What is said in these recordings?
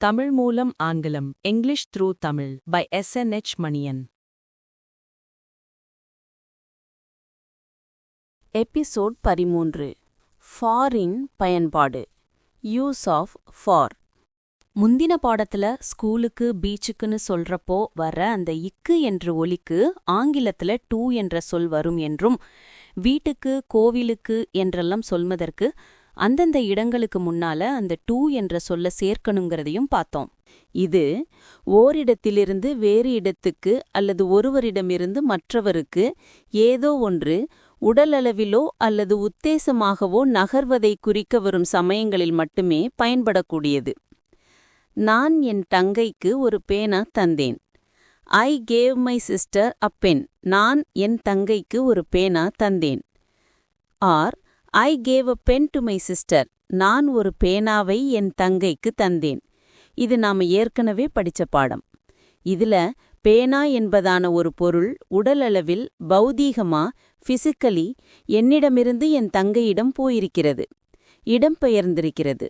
தமிழ் மூலம் ஆங்கிலம் English through Tamil by S N H Maniyan episode பதிமூன்று ஃபாரின் பயன்பாடு யூஸ் ஆஃப் ஃபார் முந்தின பாடத்துல ஸ்கூலுக்கு பீச்சுக்குன்னு சொல்றப்போ வர அந்த இக்கு என்ற ஒலிக்கு ஆங்கிலத்துல டூ என்ற சொல் வரும் என்றும் வீட்டுக்கு கோவிலுக்கு என்றெல்லாம் சொல்வதற்கு அந்தந்த இடங்களுக்கு முன்னால அந்த டூ என்ற சொல்ல சேர்க்கணுங்கிறதையும் பார்த்தோம். இது ஓரிடத்திலிருந்து வேறு இடத்துக்கு அல்லது ஒருவரிடமிருந்து மற்றவருக்கு ஏதோ ஒன்று உடலளவிலோ அல்லது உத்தேசமாகவோ நகர்வதை குறிக்க வரும் சமயங்களில் மட்டுமே பயன்படக்கூடியது. நான் என் தங்கைக்கு ஒரு பேனா தந்தேன். I gave my sister a pen நான் என் தங்கைக்கு ஒரு பேனா தந்தேன். Or I gave a pen to my sister நான் ஒரு பேனாவை என் தங்கைக்கு தந்தேன். இது நாம ஏற்கனவே படிச்ச பாடம். இதுல பேனா என்பதான ஒரு பொருள் உடலளவில் பௌதீகமா பிசிக்கலி என்னிடமிருந்து என் தங்கையிடம் போயிருக்கிறது. இடம்பெயர்ந்திருக்கிறது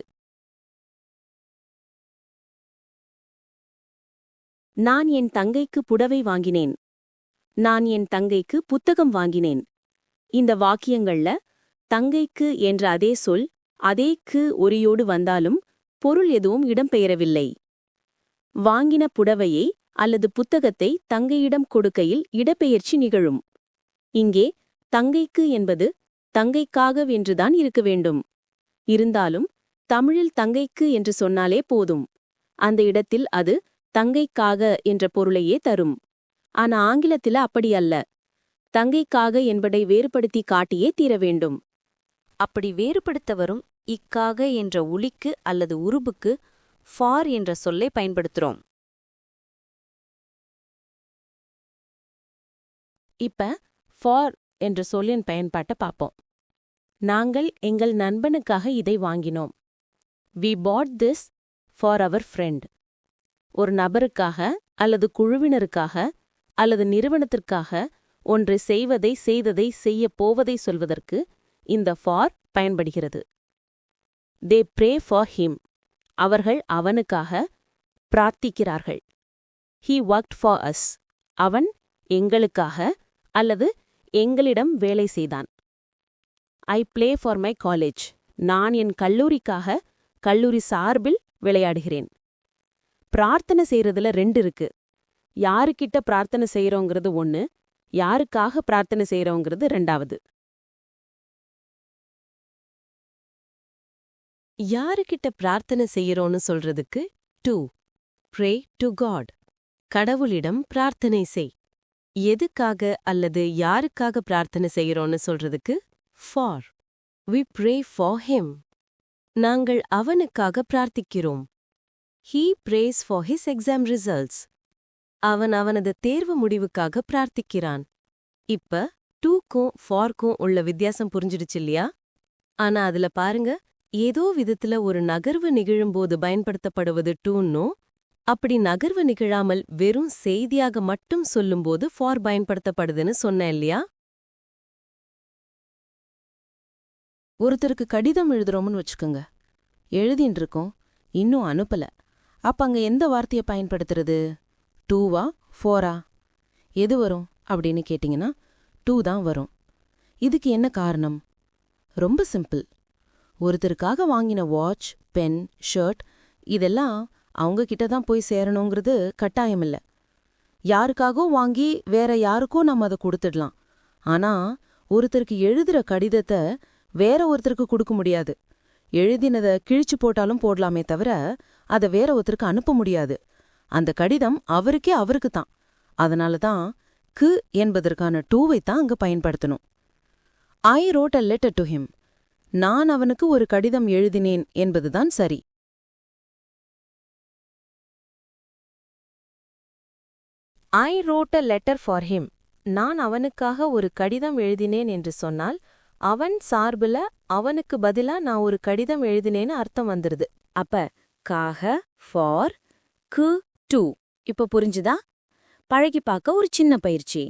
நான் என் தங்கைக்கு புடவை வாங்கினேன். நான் என் தங்கைக்கு புத்தகம் வாங்கினேன். இந்த வாக்கியங்கள்ல தங்கைக்கு என்ற அதே சொல் அதேக்கு ஒரியோடு வந்தாலும் பொருள் எதுவும் இடம்பெயரவில்லை. வாங்கின புடவையை அல்லது புத்தகத்தை தங்கையிடம் கொடுக்கையில் இடப்பெயர்ச்சி நிகழும். இங்கே தங்கைக்கு என்பது தங்கைக்காக வென்றுதான் இருக்க வேண்டும். இருந்தாலும் தமிழில் தங்கைக்கு என்று சொன்னாலே போதும். அந்த இடத்தில் அது தங்கைக்காக என்ற பொருளையே தரும். ஆனா ஆங்கிலத்தில அப்படி அல்ல. தங்கைக்காக என்பதை வேறுபடுத்தி காட்டியே தீர வேண்டும். அப்படி வேறுபடுத்த வரும் இக்காக என்ற ஒளிக்கு அல்லது உருபுக்கு ஃபார் என்ற சொல்லை பயன்படுத்துறோம். இப்ப ஃபார் என்ற சொல்லின் பயன்பாட்டை பார்ப்போம். நாங்கள் எங்கள் நண்பனுக்காக இதை வாங்கினோம். We bought this for our friend ஒரு நபருக்காக அல்லது குழுவினருக்காக அல்லது நிறுவனத்திற்காக ஒன்றை செய்வதை செய்ததை செய்யப் போவதை சொல்வதற்கு இந்த ஃபார் பயன்படுகிறது. தே ப்ரே ஃபார் ஹிம் அவர்கள் அவனுக்காக பிரார்த்திக்கிறார்கள். ஹீ ஒர்க்ட் ஃபார் அஸ் அவன் எங்களுக்காக அல்லது எங்களிடம் வேலை செய்தான். I play for my college நான் என் கல்லூரிக்காக கல்லூரி சார்பில் விளையாடுகிறேன். பிரார்த்தனை செய்யறதுல ரெண்டு இருக்கு. யாருக்கிட்ட பிரார்த்தனை செய்யறோங்கிறது ஒன்னு யாருக்காக பிரார்த்தனை செய்யறோங்கிறது ரெண்டாவது. யாருக்கிட்ட பிரார்த்தனை செய்யறோன்னு சொல்றதுக்கு டூ ப்ரே டு காட் கடவுளிடம் பிரார்த்தனை செய். எதுக்காக அல்லது யாருக்காக பிரார்த்தனை செய்யறோன்னு சொல்றதுக்கு for we pray for him நாங்கள் அவனுக்காக பிரார்த்திக்கிறோம். He prays for his exam results அவன் அவனது தேர்வு முடிவுக்காக பிரார்த்திக்கிறான். இப்ப டூக்கும் ஃபார்க்கும் உள்ள வித்தியாசம் புரிஞ்சிடுச்சு இல்லையா? ஆனா அதுல பாருங்க ஏதோ விதத்துல ஒரு நகர்வு நிகழும்போது பயன்படுத்தப்படுவது டூன்னோ அப்படி நகர்வு நிகழாமல் வெறும் செய்தியாக மட்டும் சொல்லும்போது ஃபார் பயன்படுத்தப்படுதுன்னு சொன்னேன் இல்லையா? ஒருத்தருக்கு கடிதம் எழுதுறோம்னு வச்சுக்கோங்க. எழுதின்னு இருக்கோம் இன்னும் அனுப்பல. அப்ப அங்க எந்த வார்த்தையை பயன்படுத்துறது? டூவா ஃபோரா? எது வரும் அப்படின்னு கேட்டிங்கன்னா டூ தான் வரும். இதுக்கு என்ன காரணம்? ரொம்ப சிம்பிள். ஒருத்தருக்காக வாங்கின வாட்ச் பென் ஷர்ட் இதெல்லாம் அவங்க கிட்ட தான் போய் சேரணுங்கிறது கட்டாயமில்ல. யாருக்காகவோ வாங்கி வேற யாருக்கோ நம்ம அதை கொடுத்துடலாம். ஆனா ஒருத்தருக்கு எழுதுற கடிதத்தை வேற ஒருத்தருக்கு கொடுக்க முடியாது. எழுதினத கிழிச்சு போட்டாலும் போடலாமே தவிர அதை வேற ஒருத்தருக்கு அனுப்ப முடியாது. அந்த கடிதம் அவருக்கே அவருக்கு தான். அதனால தான் கு என்பதற்கான டூவை தான் அங்க பயன்படுத்தணும். I wrote a letter to him நான் அவனுக்கு ஒரு கடிதம் எழுதினேன் என்பதுதான் சரி. I wrote a letter for him நான் அவனுக்காக ஒரு கடிதம் எழுதினேன் என்று சொன்னால் அவன் சார்புல அவனுக்கு பதிலா நான் ஒரு கடிதம் எழுதினேன்னு அர்த்தம் வந்துருது. அப்ப காக ஃபார் கு டூ இப்ப புரிஞ்சுதா? பழகி பார்க்க ஒரு சின்ன பயிற்சி.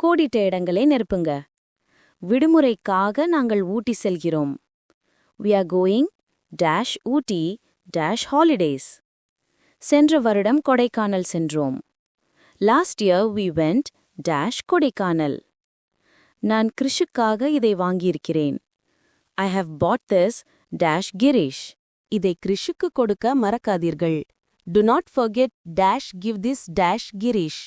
கோடிட்ட இடங்களை நெருப்புங்க. விடுமுறைக்காக நாங்கள் ஊட்டி செல்கிறோம். We are going dash Ooty dash holidays சென்ற வருடம் கொடைக்கானல் சென்றோம். Last year we went dash Kodaikanal. நான் கிருஷுக்காக இதை வாங்கியிருக்கிறேன். I have bought this dash Krish இதை கிறிஷுக்கு கொடுக்க மறக்காதீர்கள். Do not forget dash give this dash Krish